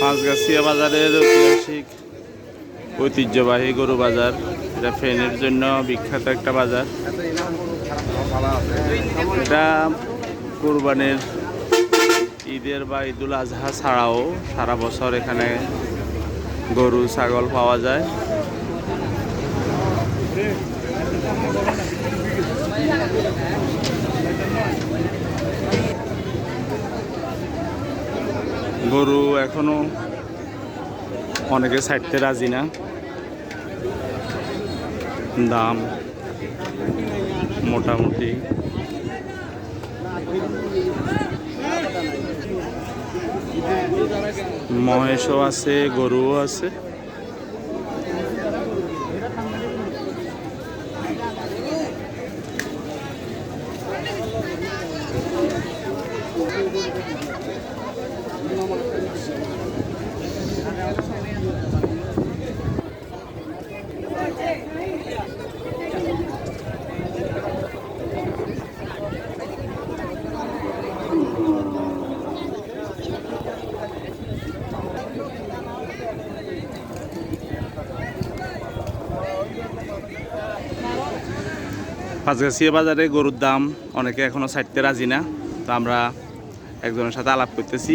পাঁচগাছিয়া বাজারের ঐতিহাসিক, ঐতিহ্যবাহী গরু বাজার। এটা ফেনের জন্য বিখ্যাত একটা বাজার। এটা কোরবানির ঈদের বা ঈদুল আজহা ছাড়াও সারা বছর এখানে গরু, ছাগল পাওয়া যায়। গরু এখনও অনেকে ছাড়তে রাজি না। দাম মোটামুটি। মহেশও আছে গরুও আছে। পাঁচগাছিয়া বাজারে গরুর দাম অনেকে এখনও ছাড়তে রাজি না, তো আমরা একজনের সাথে আলাপ করতেছি।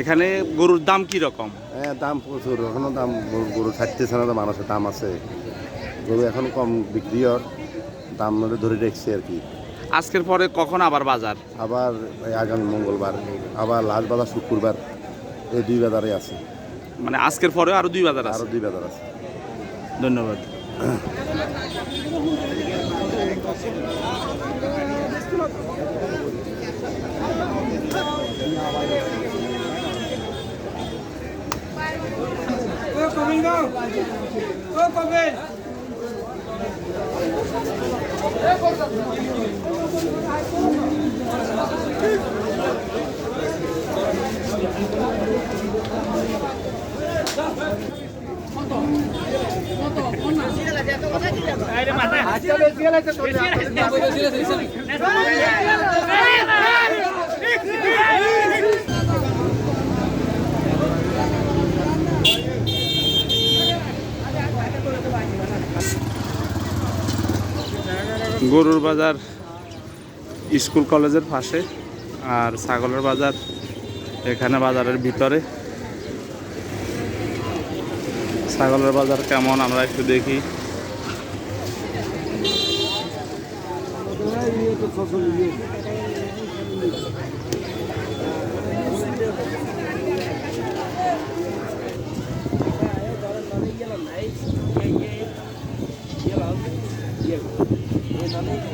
এখানে গরুর দাম কি রকম? হ্যাঁ দাম প্রচুর। এখনও দাম গরু ছাড়তেছে না, তো মানুষের দাম আছে। গরু এখন কম বিক্রি হওয়ার দাম মানে ধরে রেখেছে আর কি। আজকের পরে কখন আবার বাজার? আবার এই আগামী মঙ্গলবার আবার লাস্ট বাজার শুক্রবার এই দুই বাজারে আছে। মানে আজকের পরেও আরও দুই বাজার আছে? আরও দুই বাজার আছে। ধন্যবাদ। ও কবিন গো ও কবিন গরুর বাজার স্কুল কলেজের পাশে আর ছাগলের বাজার এখানে বাজারের ভিতরে। ছাগলের বাজার কেমন আমরা একটু দেখি।